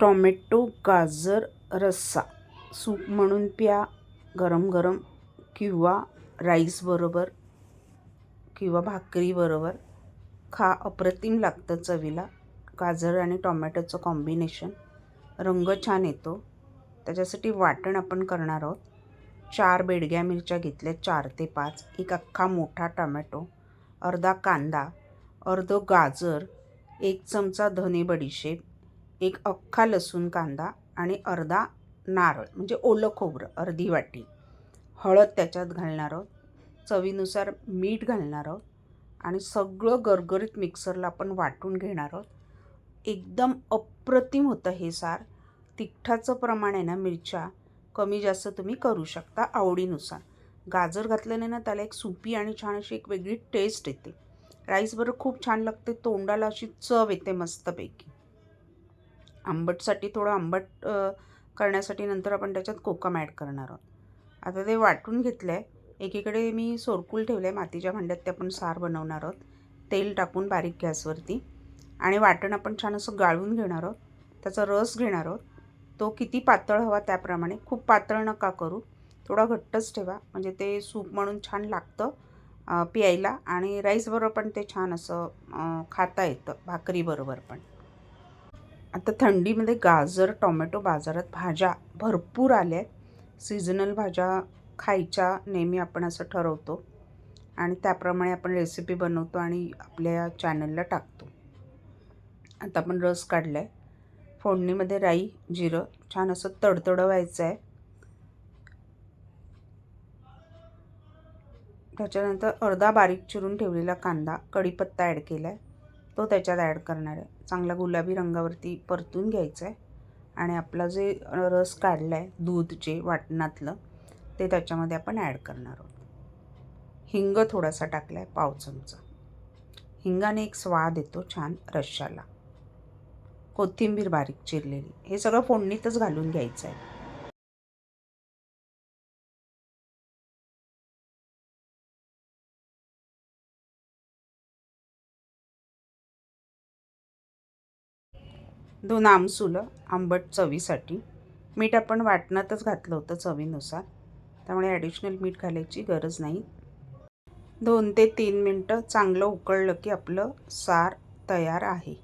Tomato गाजर रस्सा soup म्हणून प्या. गरम गरम किंवा राईसबरोबर किंवा भाकरीबरोबर खा. अप्रतिम लागतं चवीला. गाजर आणि टॉमॅटोचं कॉम्बिनेशन रंग छान येतो. त्याच्यासाठी वाटण आपण करणार आहोत. चार बेडग्या मिरच्या घेतल्या चार ते पाच. एक अख्खा मोठा टोमॅटो अर्धा कांदा अर्धं गाजर एक चमचा धने बडीशेप एक अख्खा लसूण कांदा आणि अर्धा नारळ म्हणजे ओलं खोबरं अर्धी वाटी. हळद त्याच्यात घालणार आहोत. चवीनुसार मीठ घालणार आहोत. आणि सगळं गरगरीत मिक्सरला आपण वाटून घेणार आहोत. एकदम अप्रतिम होतं हे सार. तिखटाचं प्रमाण आहे ना मिरच्या कमी जास्त तुम्ही करू शकता आवडीनुसार. गाजर घातल्याने ना त्याला एक सुपी आणि छान अशी एक वेगळी टेस्ट येते. राईसबरोबर खूप छान लागते. तोंडाला अशी चव येते मस्तपैकी. आंबटसाठी थोडं आंबट करण्यासाठी नंतर आपण त्याच्यात कोकम ॲड करणार आहोत. आता ते वाटून घेतलं आहे एकीकडे मी सोरकूल ठेवलं आहे मातीच्या भांड्यात ते आपण सार बनवणार आहोत. तेल टाकून बारीक गॅसवरती. आणि वाटण आपण छान असं गाळून घेणार आहोत. त्याचा रस घेणार आहोत. तो किती पातळ हवा त्याप्रमाणे. खूप पातळ नका करू. थोडा घट्टच ठेवा. म्हणजे ते सूप म्हणून छान लागतं प्यायला. आणि राईसबरोबर पण ते छान असं खाता येतं. भाकरीबरोबर पण. आता थंडीमध्ये गाजर टोमॅटो बाजारात भाज्या भरपूर आल्या आहेत. सीझनल भाज्या खायच्या नेहमी आपण असं ठरवतो आणि त्याप्रमाणे आपण रेसिपी बनवतो आणि आपल्या चॅनलला टाकतो. आता आपण रस काढला आहे फोडणीमध्ये राई जिरं छान असं तडतडवायचं व्हायचं आहे. त्याच्यानंतर अर्धा बारीक चिरून ठेवलेला कांदा कढीपत्ता ॲड केला आहे तो त्याच्यात ॲड करणार आहे. चांगला गुलाबी रंगावरती परतून घ्यायचं आहे आणि आपला जे रस काढला आहे दूध जे वाटणातलं ते त्याच्यामध्ये आपण ॲड करणार आहोत. हिंग थोडासा टाकला आहे पाव चमचा. हिंगाने एक स्वाद येतो छान रश्शाला कोथिंबीर बारीक चिरलेली. हे सगळं फोडणीतच घालून घ्यायचं आहे दोन आमसुलं आंबट चवीसाठी. मीठ आपण वाटणातच घातलं होतं चवीनुसार. त्यामुळे ॲडिशनल मीठ घालायची गरज नाही. दोन ते तीन मिनटं चांगलं उकळलं की आपलं सार तयार आहे.